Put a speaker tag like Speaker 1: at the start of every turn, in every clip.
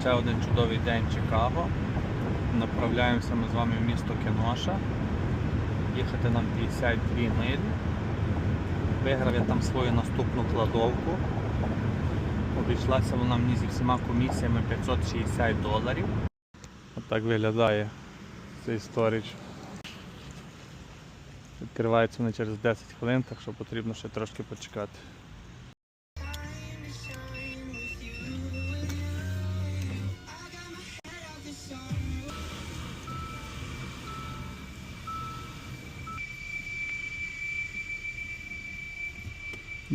Speaker 1: Ще один чудовий день Чикаго. Направляємося ми з вами в місто Кеноша. Їхати нам 52 милі. Виграв я там свою наступну кладовку. Обійшлася вона мені зі всіма комісіями 560 доларів. Отак виглядає цей сторіч. Відкривається вони через 10 хвилин, так що потрібно ще трошки почекати.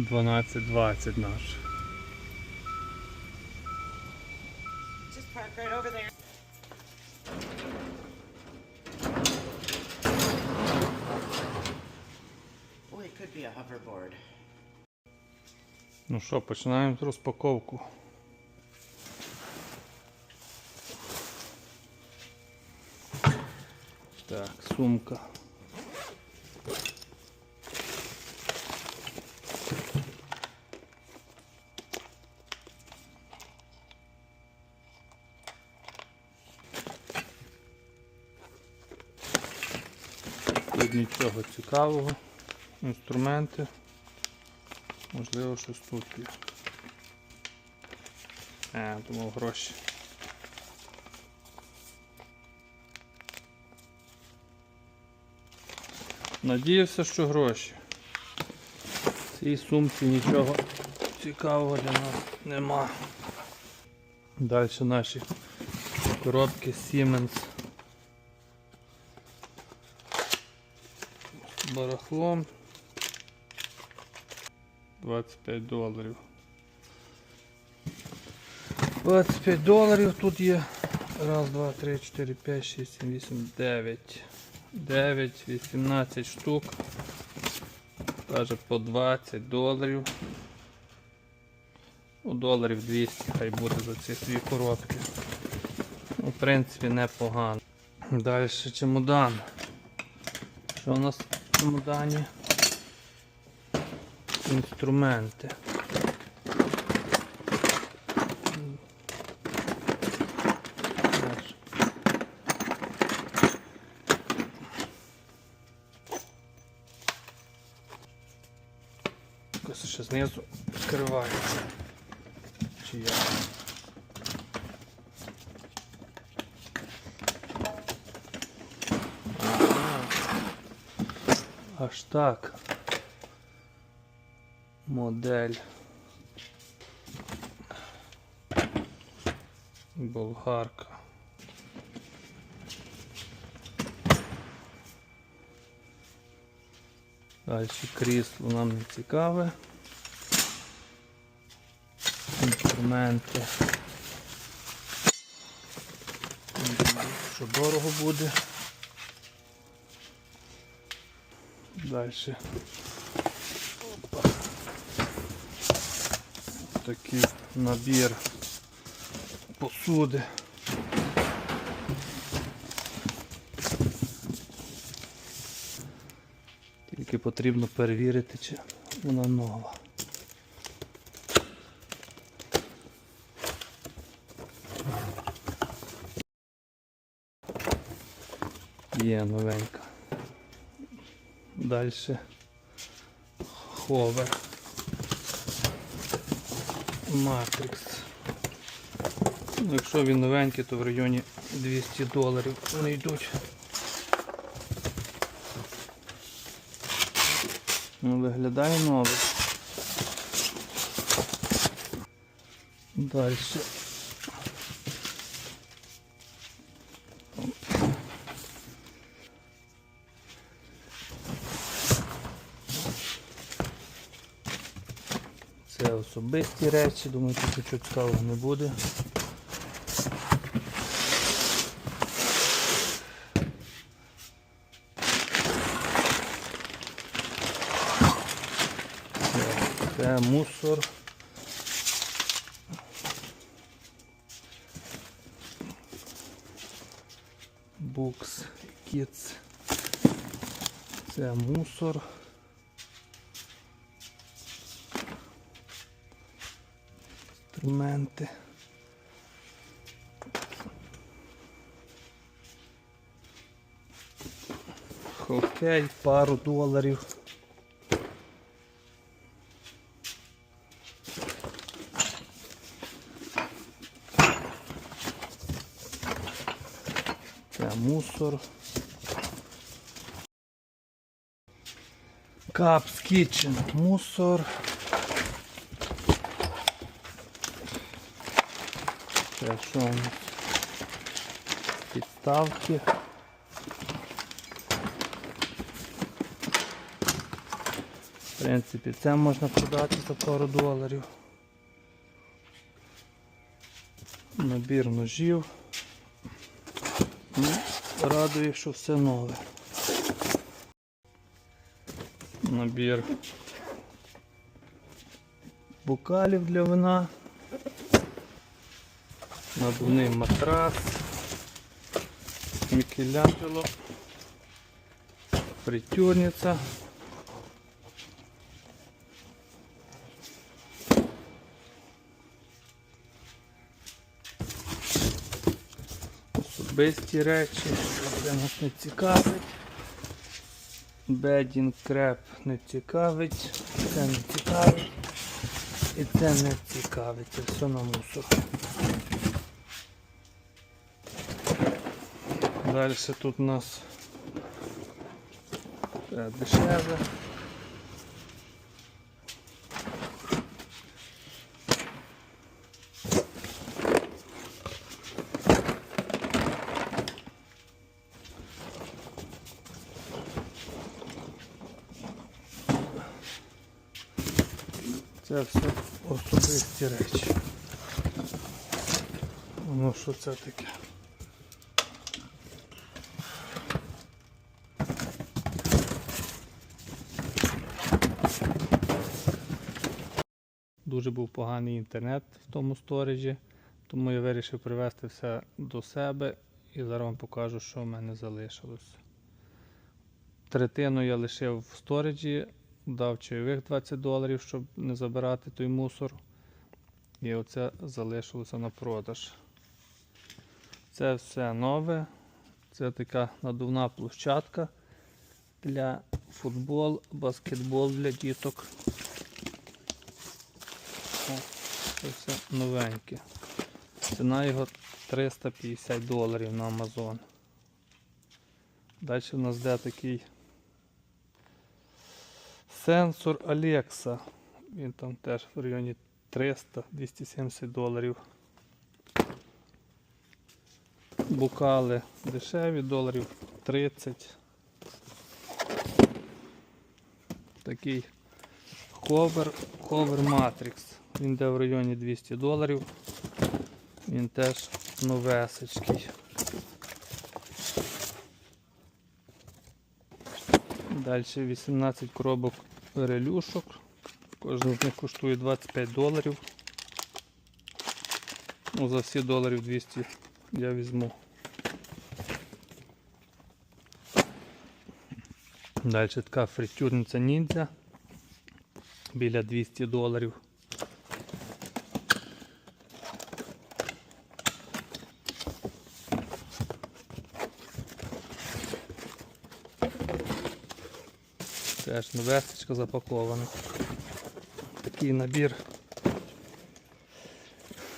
Speaker 1: 1220 наш. Ну що, починаємо розпаковку. Так, сумка. Цікавого. Інструменти. Можливо, щось тут є. Е, думав гроші. Надіявся, що гроші. В цій сумці нічого цікавого для нас нема. Далі наші коробки Siemens. Барахлом. 25 доларів. 25 доларів тут є. Раз, два, три, чотири, п'ять, шість, сім, вісім, дев'ять. 9, 18 штук. Каже по 20 доларів. Ну, доларів 200 хай буде за ці дві коробки. Ну, в принципі, непогано. Далі чемодан. Що у нас чемодані? інструменти. Ще знизу відкривається. Чи як? Аж так модель болгарка. Далі крісло нам не цікаве. Інструменти. Що дорого буде. Далі. такий набір посуди. Тільки потрібно перевірити, чи вона нова. Є новенька. Далі ховер. Matrix. Ну, якщо він новенький, то в районі 200 доларів вони йдуть. Ну, виглядає новий. Далі. Особисті речі, думаю, тут нічого цікавого не буде. Це мусор. Букс, кіц. Це мусор. інструменти. Хокей, пару доларів. Це мусор. Капс кітчен, мусор. Це що у нас? Підставки. В принципі, це можна продати за пару доларів. Набір ножів. Ну, радує, що все нове. Набір бокалів для вина. Надувний матрас. Мікеланджело. Фритюрниця. Особисті речі, це нас не цікавить. Бедін креп не цікавить, це не цікавить. І це не цікавить, це все на мусор. Далі тут у нас дешеве. Це все особисті речі. Ну що це таке? Дуже був поганий інтернет в тому сторіжі, тому я вирішив привезти все до себе і зараз вам покажу, що в мене залишилось. Третину я лишив в сторіджі, дав чайових 20 доларів, щоб не забирати той мусор. І оце залишилося на продаж. Це все нове. Це така надувна площадка для футбол, баскетбол для діток. Це все новеньке. Ціна його 350 доларів на Amazon. Далі в нас де такий сенсор Alexa. Він там теж в районі 300-270 доларів. Букали дешеві, доларів 30. Такий Hover, Hover Matrix. Він йде в районі 200 доларів. Він теж новесечкий. Далі 18 коробок релюшок. Кожен з них коштує 25 доларів. Ну, за всі доларів 200 я візьму. Далі така фритюрниця ніндзя біля 200 доларів. Теж новесточка запакована. Такий набір.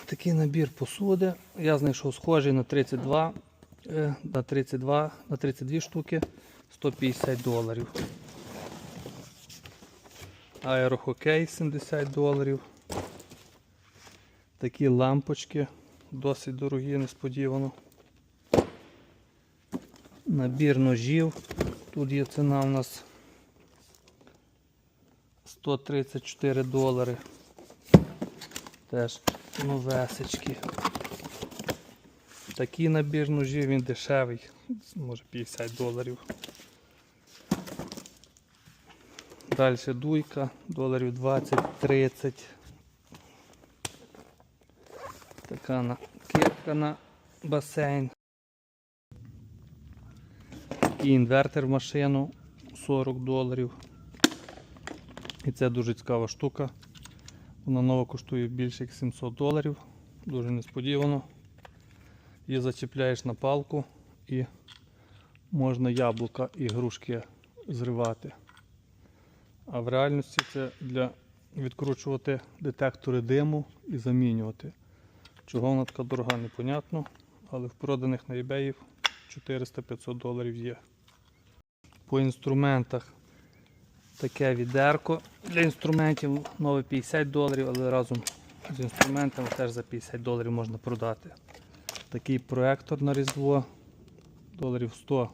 Speaker 1: Такий набір посуди. Я знайшов схожий на 32, е, на 32, на 32 штуки 150 доларів. Аерохокей 70 доларів. Такі лампочки досить дорогі, несподівано. Набір ножів. Тут є ціна у нас 134 долари. Теж новесечки. Такий набір ножів, він дешевий, може 50 доларів. Далі дуйка, доларів 20-30. Така кепка на басейн. І інвертор в машину 40 доларів. І це дуже цікава штука. Вона нова коштує більше як 700 доларів. Дуже несподівано. Її зачіпляєш на палку і можна яблука і грушки зривати. А в реальності це для відкручувати детектори диму і замінювати. Чого вона така дорога, непонятно, але в проданих на eBay 400-500 доларів є. По інструментах таке відерко для інструментів нове 50 доларів, але разом з інструментами теж за 50 доларів можна продати. Такий проектор на різдво доларів 100,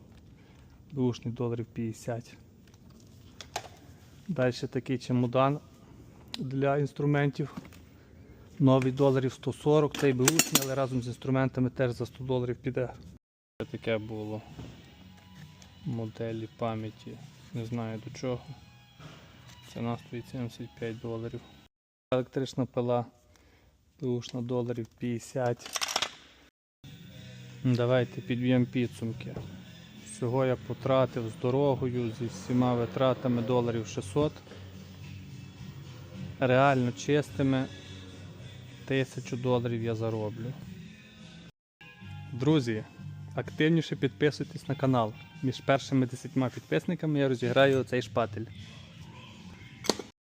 Speaker 1: бушний доларів 50. Далі такий чемодан для інструментів. Новий доларів 140, цей бушний, але разом з інструментами теж за 100 доларів піде. Це таке було моделі пам'яті. Не знаю до чого. Ціна стоїть 75 доларів. Електрична пила бушна доларів 50. Давайте підб'ємо підсумки. Всього я потратив з дорогою, зі всіма витратами доларів 600. Реально чистими 1000 доларів я зароблю. Друзі, активніше підписуйтесь на канал. Між першими 10 підписниками я розіграю цей шпатель.